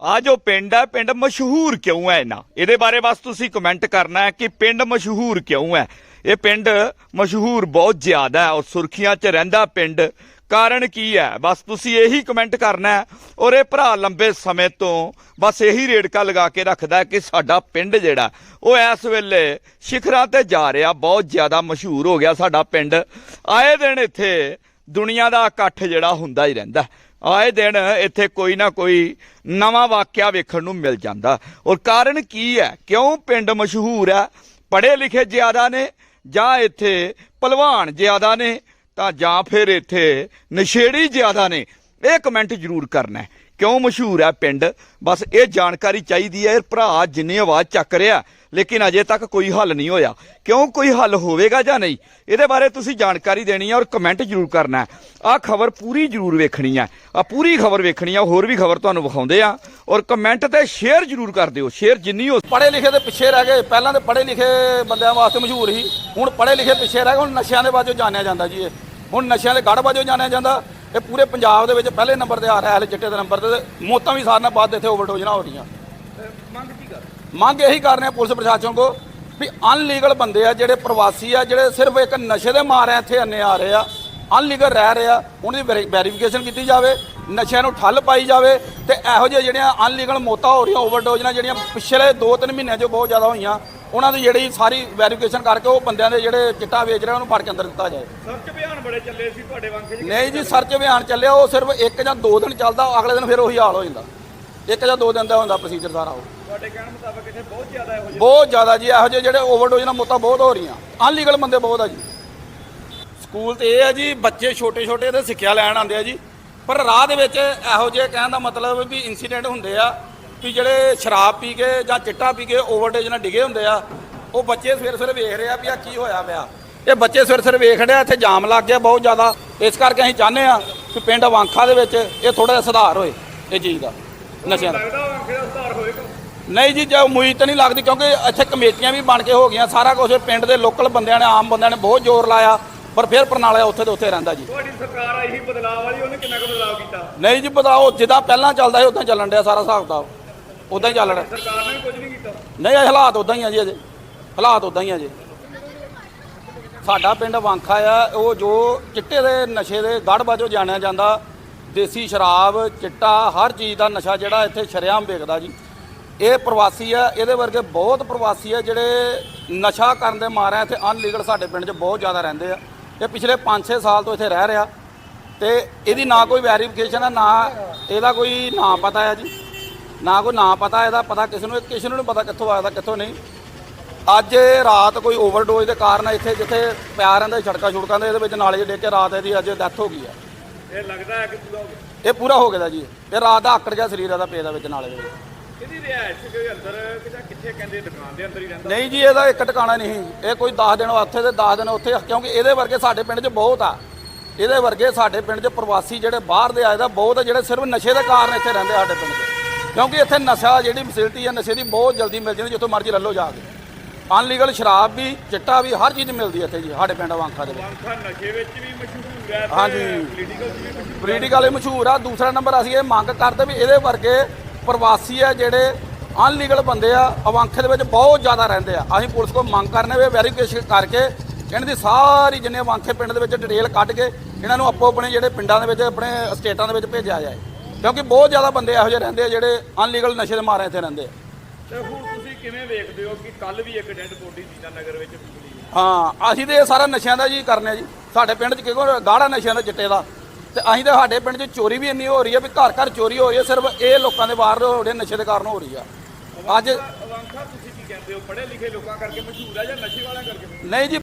ਆ ਜੋ ਪਿੰਡ ਹੈ, ਪਿੰਡ ਮਸ਼ਹੂਰ ਕਿਉਂ ਹੈ ਇਹਨਾਂ? ਇਹਦੇ ਬਾਰੇ ਬਸ ਤੁਸੀਂ ਕਮੈਂਟ ਕਰਨਾ ਹੈ ਕਿ ਪਿੰਡ ਮਸ਼ਹੂਰ ਕਿਉਂ ਹੈ? ਇਹ ਪਿੰਡ ਮਸ਼ਹੂਰ ਬਹੁਤ ਜ਼ਿਆਦਾ ਹੈ ਔਰ ਸੁਰਖੀਆਂ 'ਚ ਰਹਿੰਦਾ ਪਿੰਡ। ਕਾਰਨ ਕੀ ਹੈ? ਬਸ ਤੁਸੀਂ ਇਹੀ ਕਮੈਂਟ ਕਰਨਾ ਹੈ ਔਰ ਇਹ ਭਰਾ ਲੰਬੇ ਸਮੇਂ ਤੋਂ ਬਸ ਇਹੀ ਰੇੜਕਾ ਲਗਾ ਕੇ ਰੱਖਦਾ ਕਿ ਸਾਡਾ ਪਿੰਡ ਜਿਹੜਾ, ਉਹ ਇਸ ਵੇਲੇ ਸਿਖਰਾਂ ਤੇ ਜਾ ਰਿਹਾ, ਬਹੁਤ ਜ਼ਿਆਦਾ ਮਸ਼ਹੂਰ ਹੋ ਗਿਆ ਸਾਡਾ ਪਿੰਡ। ਆਏ ਦਿਨ ਇੱਥੇ ਦੁਨੀਆ ਦਾ ਇਕੱਠ ਜਿਹੜਾ ਹੁੰਦਾ ਹੀ ਰਹਿੰਦਾ ਆਏ ਦਿਨ ਇੱਥੇ ਕੋਈ ਨਾ ਕੋਈ ਨਵਾਂ ਵਾਕਿਆ ਵੇਖਣ ਨੂੰ ਮਿਲ ਜਾਂਦਾ। ਔਰ ਕਾਰਨ ਕੀ ਹੈ? ਕਿਉਂ ਪਿੰਡ ਮਸ਼ਹੂਰ ਹੈ? ਪੜ੍ਹੇ ਲਿਖੇ ਜ਼ਿਆਦਾ ਨੇ ਜਾਂ ਇੱਥੇ ਪਹਿਲਵਾਨ ਜ਼ਿਆਦਾ ਨੇ ਤਾਂ ਜਾਂ ਫਿਰ ਇੱਥੇ ਨਸ਼ੇੜੀ ਜ਼ਿਆਦਾ ਨੇ? ਇਹ ਕਮੈਂਟ ਜ਼ਰੂਰ ਕਰਨਾ ਕਿਉਂ ਮਸ਼ਹੂਰ ਹੈ ਪਿੰਡ? ਬਸ ਇਹ ਜਾਣਕਾਰੀ ਚਾਹੀਦੀ ਹੈ, ਇਹ ਭਰਾ ਜਿੰਨੀ ਆਵਾਜ਼ ਚੱਕ ਰਿਹਾ, ਲੇਕਿਨ ਅਜੇ ਤੱਕ ਕੋਈ ਹੱਲ ਨਹੀਂ ਹੋਇਆ। ਕਿਉਂ ਕੋਈ ਹੱਲ ਹੋਵੇਗਾ ਜਾਂ ਨਹੀਂ? ਇਹਦੇ ਬਾਰੇ ਤੁਸੀਂ ਜਾਣਕਾਰੀ ਦੇਣੀ ਹੈ ਔਰ ਕਮੈਂਟ ਜ਼ਰੂਰ ਕਰਨਾ ਹੈ। ਆਹ ਖਬਰ ਪੂਰੀ ਜ਼ਰੂਰ ਵੇਖਣੀ ਹੈ। ਆ ਪੂਰੀ ਖਬਰ ਵੇਖਣੀ ਹੈ ਹੋਰ ਵੀ ਖਬਰ ਤੁਹਾਨੂੰ ਵਿਖਾਉਂਦੇ ਆ ਔਰ ਕਮੈਂਟ ਤੇ ਸ਼ੇਅਰ ਜ਼ਰੂਰ ਕਰ ਦਿਓ ਸ਼ੇਅਰ ਜਿੰਨੀ ਹੋ ਪੜ੍ਹੇ ਲਿਖੇ ਦੇ ਪਿੱਛੇ ਰਹਿ ਗਏ। ਪਹਿਲਾਂ ਤੇ ਪੜ੍ਹੇ ਲਿਖੇ ਬੰਦਿਆਂ ਵਾਸਤੇ ਮਸ਼ਹੂਰ ਸੀ। ਹੁਣ ਪੜ੍ਹੇ ਲਿਖੇ ਪਿੱਛੇ ਰਹਿ ਗਏ। ਹੁਣ ਨਸ਼ਿਆਂ ਦੇ ਬਾਝੋਂ ਜਾਣਿਆ ਜਾਂਦਾ ਜੀ ਇਹ। ਹੁਣ ਨਸ਼ਿਆਂ ਦੇ ਗੜ ਬਾਝੋਂ ਜਾਣਿਆ ਜਾਂਦਾ। ਇਹ ਪੂਰੇ ਪੰਜਾਬ ਦੇ ਵਿੱਚ ਪਹਿਲੇ ਨੰਬਰ ਤੇ ਆ ਰਿਹਾ ਹੈ ਚਿੱਟੇ ਦੇ ਨੰਬਰ ਤੇ ਤੇ ਮੌਤਾਂ ਵੀ ਸਾਰਿਆਂ ਨਾਲ ਬਾਅਦ ਇੱਥੇ ਓਵਰਡੋਜ਼ ਨਾ ਹੋ ਰਹੀਆਂ ਮੰਗ ਕੀ ਕਰ ਮੰਗ ਇਹੀ ਕਰ ਰਹੇ ਆ ਪੁਲਿਸ ਪ੍ਰਸ਼ਾਸਨ ਕੋ ਵੀ ਅਨਲੀਗਲ ਬੰਦੇ ਆ ਜਿਹੜੇ ਪ੍ਰਵਾਸੀ ਆ ਜਿਹੜੇ ਸਿਰਫ ਇੱਕ ਨਸ਼ੇ ਦੇ ਮਾਰੇ ਇੱਥੇ ਅੰਨੇ ਆ ਰਹੇ ਆ ਅਨਲੀਗਲ ਰਹਿ ਰਹੇ ਆ ਉਹਨਾਂ ਦੀ ਵੈਰੀਫਿਕੇਸ਼ਨ ਕੀਤੀ ਜਾਵੇ ਨਸ਼ਿਆਂ ਨੂੰ ਠੱਲ ਪਾਈ ਜਾਵੇ ਤੇ ਇਹੋ ਜਿਹੇ ਜਿਹੜੀਆਂ ਅਨਲੀਗਲ ਮੌਤਾਂ ਹੋ ਰਹੀਆਂ ਓਵਰਡੋਜ਼ ਨਾਲ ਜਿਹੜੀਆਂ ਪਿਛਲੇ 2-3 ਮਹੀਨਿਆਂ 'ਚ ਬਹੁਤ ਜ਼ਿਆਦਾ ਹੋਈਆਂ ਉਹਨਾਂ ਦੀ ਜਿਹੜੀ ਸਾਰੀ ਵੈਰੀਫਿਕੇਸ਼ਨ ਕਰਕੇ ਉਹ ਬੰਦਿਆਂ ਦੇ ਜਿਹੜੇ ਚਿੱਟਾ ਵੇਚ ਰਹੇ ਉਹਨੂੰ ਫੜ ਕੇ ਅੰਦਰ ਦਿੱਤਾ ਜਾਏ। ਸਰਚ ਬਿਆਨ ਬੜੇ ਚੱਲੇ ਸੀ ਤੁਹਾਡੇ ਵਾਂਗੇ ਨਹੀਂ? ਜੀ ਸਰਚ ਅਭਿਆਨ ਚੱਲਿਆ ਉਹ ਸਿਰਫ ਇੱਕ ਜਾਂ ਦੋ ਦਿਨ ਚੱਲਦਾ ਅਗਲੇ ਦਿਨ ਫਿਰ ਉਹੀ ਹਾਲ ਹੋ ਜਾਂਦਾ। ਇੱਕ ਜਾਂ ਦੋ ਦਿਨ ਦਾ ਹੁੰਦਾ ਪ੍ਰੋਸੀਜਰ ਸਾਰਾ ਉਹ। ਤੁਹਾਡੇ ਕਹਿਣ ਮੁਤਾਬਕ ਇੱਥੇ ਬਹੁਤ ਜ਼ਿਆਦਾ ਇਹੋ ਬਹੁਤ ਜ਼ਿਆਦਾ ਜੀ ਇਹੋ ਜਿਹੇ ਜਿਹੜੇ ਓਵਰਡੋਜ਼ ਨਾਲ ਮੌਤਾਂ ਬਹੁਤ ਹੋ ਰਹੀਆਂ। ਅਨਲੀਗਲ ਬੰਦੇ ਬਹੁਤ ਆ ਜੀ। ਸਕੂਲ ਤੇ ਇਹ ਆ ਜੀ ਬੱਚੇ ਛੋਟੇ ਛੋਟੇ ਤੇ ਸਿੱਖਿਆ ਲੈਣ ਆਉਂਦੇ ਆ ਜੀ। ਪਰ ਰਾਹ ਦੇ ਵਿੱਚ ਇਹੋ ਜਿਹੇ ਕਹਿਣ ਦਾ ਮਤਲਬ ਵੀ ਇਨਸੀਡੈਂਟ ਹੁੰਦੇ ਆ ਵੀ ਜਿਹੜੇ ਸ਼ਰਾਬ ਪੀ ਕੇ ਜਾਂ ਚਿੱਟਾ ਪੀ ਕੇ ਓਵਰਡੋਜ਼ ਨਾਲ ਡਿੱਗੇ ਹੁੰਦੇ ਆ ਉਹ ਬੱਚੇ ਸਵੇਰੇ ਸਵੇਰੇ ਵੇਖ ਰਹੇ ਆ ਵੀ ਆ ਕੀ ਹੋਇਆ ਪਿਆ। ਇਹ ਬੱਚੇ ਸਵੇਰੇ ਸਵੇਰੇ ਵੇਖ ਰਿਹਾ ਇੱਥੇ ਜਾਮ ਲੱਗ ਗਿਆ ਬਹੁਤ ਜ਼ਿਆਦਾ। ਇਸ ਕਰਕੇ ਅਸੀਂ ਚਾਹੁੰਦੇ ਆ ਕਿ ਪਿੰਡ ਵਾਂਖਾ ਦੇ ਵਿੱਚ ਇਹ ਥੋੜਾ ਜਿਹਾ ਸੁਧਾਰ ਹੋਏ ਇਹ ਚੀਜ਼ ਦਾ ਨਸ਼ਿਆਂ ਦਾ। ਨਹੀਂ ਜੀ ਜੇ ਉਮੀਦ ਤਾਂ ਨਹੀਂ ਲੱਗਦੀ ਕਿਉਂਕਿ ਇੱਥੇ ਕਮੇਟੀਆਂ ਵੀ ਬਣ ਕੇ ਹੋ ਗਈਆਂ ਸਾਰਾ ਕੁਝ ਪਿੰਡ ਦੇ ਲੋਕਲ ਬੰਦਿਆਂ ਨੇ ਆਮ ਬੰਦਿਆਂ ਨੇ ਬਹੁਤ ਜ਼ੋਰ ਲਾਇਆ ਪਰ ਫਿਰ ਪ੍ਰਣਾਲਿਆ ਉੱਥੇ ਦੇ ਉੱਥੇ ਰਹਿੰਦਾ ਜੀ। ਤੁਹਾਡੀ ਸਰਕਾਰ ਆਈ ਸੀ ਬਦਲਾਅ ਵਾਲੀ ਉਹਨੇ ਕਿੰਨਾ ਕੁ ਬਦਲਾਅ ਕੀਤਾ? ਨਹੀਂ ਜੀ ਬਤਾਓ ਜਿੱਦਾਂ ਪਹਿਲਾਂ ਚੱਲਦਾ ਸੀ ਉਦਾਂ ਚੱਲਣ ਡਿਆ ਸਾਰਾ ਹਿਸਾਬ ਦਾ ਉਦਾਂ ਹੀ ਚੱਲ ਰਿਹਾ। ਸਰਕਾਰ ਨੇ ਕੁਝ ਨਹੀਂ ਕੀਤਾ। ਨਹੀਂ ਇਹ ਹਾਲਾਤ ਉਦਾਂ ਹੀ ਆ ਜੀ ਅਜੇ ਹਾਲਾਤ ਉਦਾਂ ਹੀ ਆ ਜੀ। ਸਾਡਾ ਪਿੰਡ ਵਾਂਖਾ ਆ ਉਹ ਜੋ ਚਿੱਟੇ ਦੇ ਨਸ਼ੇ ਦੇ ਗੜ ਬਾਜੋ ਜਾਣਿਆ ਜਾਂਦਾ ਦੇਸੀ ਸ਼ਰਾਬ ਚਿੱਟਾ ਹਰ ਚੀਜ਼ ਦਾ ਨਸ਼ਾ ਜਿਹੜਾ ਇੱਥੇ ਸ਼ਰੇਆਮ ਵੇਚਦਾ ਜੀ। ਇਹ ਪ੍ਰਵਾਸੀ ਆ ਇਹਦੇ ਵਰਗੇ ਬਹੁਤ ਪ੍ਰਵਾਸੀ ਆ ਜਿਹੜੇ ਨਸ਼ਾ ਕਰਨ ਦੇ ਮਾਰਿਆਂ ਇੱਥੇ ਅਨਲੀਗਲ ਸਾਡੇ ਪਿੰਡ 'ਚ ਬਹੁਤ ਜ਼ਿਆਦਾ ਰਹਿੰਦੇ ਆ। ਇਹ ਪਿਛਲੇ 5-6 ਸਾਲ ਤੋਂ ਇੱਥੇ ਰਹਿ ਰਿਹਾ ਤੇ ਇਹਦੀ ਨਾ ਕੋਈ ਵੈਰੀਫਿਕੇਸ਼ਨ ਆ ਨਾ ਇਹਦਾ ਕੋਈ ਨਾਂ ਪਤਾ ਹੈ ਜੀ। ਨਾ ਕੋਈ ਨਾਂ ਪਤਾ ਇਹਦਾ ਪਤਾ ਕਿਸੇ ਨੂੰ ਕਿਸੇ ਨੂੰ ਪਤਾ ਕਿੱਥੋਂ ਆਇਆ ਦਾ ਕਿੱਥੋਂ ਨਹੀਂ। ਅੱਜ ਰਾਤ ਕੋਈ ਓਵਰਡੋਜ਼ ਦੇ ਕਾਰਨ ਇੱਥੇ ਜਿੱਥੇ ਪਿਆ ਰਹਿੰਦਾ ਸੀ ਸੜਕਾਂ ਛੁੜਕਾਂ ਦੇ ਇਹਦੇ ਵਿੱਚ ਨਾਲੇ 'ਚ ਡਿੱਗ ਕੇ ਰਾਤ ਇਹਦੀ ਅੱਜ ਡੈਥ ਹੋ ਗਈ ਆ। ਇਹ ਲੱਗਦਾ ਹੈ ਕਿ ਪੂਰਾ ਇਹ ਪੂਰਾ ਹੋ ਗਿਆ ਦਾ ਜੀ। ਇਹ ਰਾਤ ਦਾ ਆਕੜ ਗਿਆ ਸਰੀਰ ਇਹਦਾ ਪੇ ਦਾ ਵਿੱਚ ਨਾਲੇ ਦੇ ਵਿੱਚ। ਇਹਦੀ ਰਿਹਾਇਸ਼ ਕੋਈ ਅੰਦਰ ਕਿਤੇ ਕਿੱਥੇ ਕਹਿੰਦੇ ਦੁਕਾਨ ਦੇ ਅੰਦਰ ਹੀ ਰਹਿੰਦਾ? ਨਹੀਂ ਜੀ ਇਹਦਾ ਇੱਕ ਟਿਕਾਣਾ ਨਹੀਂ ਇਹ ਕੋਈ 10 ਦਿਨ ਉੱਥੇ ਤੇ 10 ਦਿਨ ਉੱਥੇ ਕਿਉਂਕਿ ਇਹਦੇ ਵਰਗੇ ਸਾਡੇ ਪਿੰਡ 'ਚ ਬਹੁਤ ਆ। ਇਹਦੇ ਵਰਗੇ ਸਾਡੇ ਪਿੰਡ 'ਚ ਪ੍ਰਵਾਸੀ ਜਿਹੜੇ ਬਾਹਰ ਦੇ ਆਏ ਦਾ ਬਹੁਤ ਆ ਜਿਹੜੇ ਸਿਰਫ ਨਸ਼ੇ ਦੇ ਕਾਰਨ ਇੱਥੇ ਰਹਿੰਦੇ ਸਾਡੇ ਪਿੰਡ 'ਚ। ਕਿਉਂਕਿ ਇੱਥੇ ਨਸ਼ਾ ਜਿਹੜੀ ਫੈਸਿਲਿਟੀ ਆ ਨਸ਼ੇ ਦੀ ਬਹੁਤ ਜਲਦੀ ਮਿਲ ਜਾਂਦੀ ਜਿੱਥੋਂ ਮਰਜ਼ੀ ਲੈ ਲਓ ਜਾ ਕੇ। ਅਨਲੀਗਲ ਸ਼ਰਾਬ ਵੀ ਚਿੱਟਾ ਵੀ ਹਰ ਚੀਜ਼ ਮਿਲਦੀ ਹੈ ਇੱਥੇ ਜੀ ਸਾਡੇ ਪਿੰਡ ਵਾਂਖਾ ਦੇ ਵਿੱਚ। ਪੰਖਾ ਨਸ਼ੇ ਵਿੱਚ ਵੀ ਮਸ਼ਹੂਰ ਹੈ ਹਾਂਜੀ। ਪੋਲੀਟੀਕਲ ਵੀ ਮਸ਼ਹੂਰ ਪੋਲੀਟੀਕਲ ਇਹ ਮਸ਼ਹੂਰ ਆ। ਦੂਸਰਾ ਨੰਬਰ ਅਸੀਂ ਇਹ ਮੰਗ ਕਰਦੇ ਵੀ ਇਹਦੇ ਵਰਗੇ ਪ੍ਰਵਾਸੀ ਆ ਜਿਹੜੇ ਅਨਲੀਗਲ ਬੰਦੇ ਆ ਅਵਾਂਖੇ ਦੇ ਵਿੱਚ ਬਹੁਤ ਜ਼ਿਆਦਾ ਰਹਿੰਦੇ ਆ। ਅਸੀਂ ਪੁਲਿਸ ਕੋਲ ਮੰਗ ਕਰਨੇ ਵੀ ਵੈਰੀਫਿਕੇਸ਼ਨ ਕਰਕੇ ਇਹਨਾਂ ਦੀ ਸਾਰੀ ਜਿੰਨੇ ਅਵਾਂਖੇ ਪਿੰਡ ਦੇ ਵਿੱਚ ਡਿਟੇਲ ਕੱਢ ਕੇ ਇਹਨਾਂ ਨੂੰ ਆਪੋ ਆਪਣੇ ਜਿਹੜੇ ਪਿੰਡਾਂ ਦੇ ਵਿੱਚ ਆਪਣੇ ਸਟੇਟਾਂ ਦੇ ਵਿੱਚ ਭੇਜਿਆ ਜਾਏ। ਕਿਉਂਕਿ ਬਹੁਤ ਜ਼ਿਆਦਾ ਬੰਦੇ ਇਹੋ ਜਿਹੇ ਰਹਿੰਦੇ ਆ ਜਿਹੜੇ ਅਨਲੀਗਲ ਨਸ਼ੇ ਦੇ ਮਾਰੇ ਇੱਥੇ ਰਹਿੰਦੇ ਆ। ਤੇ ਹੁਣ ਤੁਸੀਂ ਕਿਵੇਂ ਵੇਖਦੇ ਹੋ ਕਿ ਕੱਲ ਵੀ ਇੱਕ ਡੈਡ ਬੋਡੀ ਦੀਨਾ ਨਗਰ ਵਿੱਚ ਮਿਲੀ ਹੈ? ਹਾਂ ਅਸੀਂ ਤੇ ਇਹ ਸਾਰਾ ਨਸ਼ਿਆਂ ਦਾ ਜੀ ਕਰਨੇ ਆ ਜੀ। ਸਾਡੇ ਪਿੰਡ 'ਚ ਕਿਉਂਕਿ ਗਾੜਾ ਨਸ਼ਿਆਂ ਦਾ ਚਿੱਟੇ ਦਾ। ਤੇ ਅਸੀਂ ਤੇ ਸਾਡੇ ਪਿੰਡ 'ਚ ਚੋਰੀ ਵੀ ਇੰਨੀ ਹੋ ਰਹੀ ਹੈ ਵੀ ਘਰ ਘਰ ਚੋਰੀ ਹੋ ਰਹੀ ਹੈ ਸਿਰਫ ਇਹ ਲੋਕਾਂ ਦੇ ਬਾਹਰ ਹੋ ਰਹੇ ਨਸ਼ੇ ਦੇ ਕਾਰਨ ਹੋ ਰਹੀ ਆ। ਅੱਜ ਅਵਾਂਖਾ ਤੁਸੀਂ ਕੀ ਕਹਿੰਦੇ ਹੋ? ਪੜ੍ਹੇ ਲਿਖੇ ਲੋਕਾਂ ਕਰਕੇ ਮਸ਼ਹੂਰ ਹੈ ਜਾਂ ਨਸ਼ੇ ਵਾਲਿਆਂ ਕਰਕੇ ਨਹੀਂ ਜੀ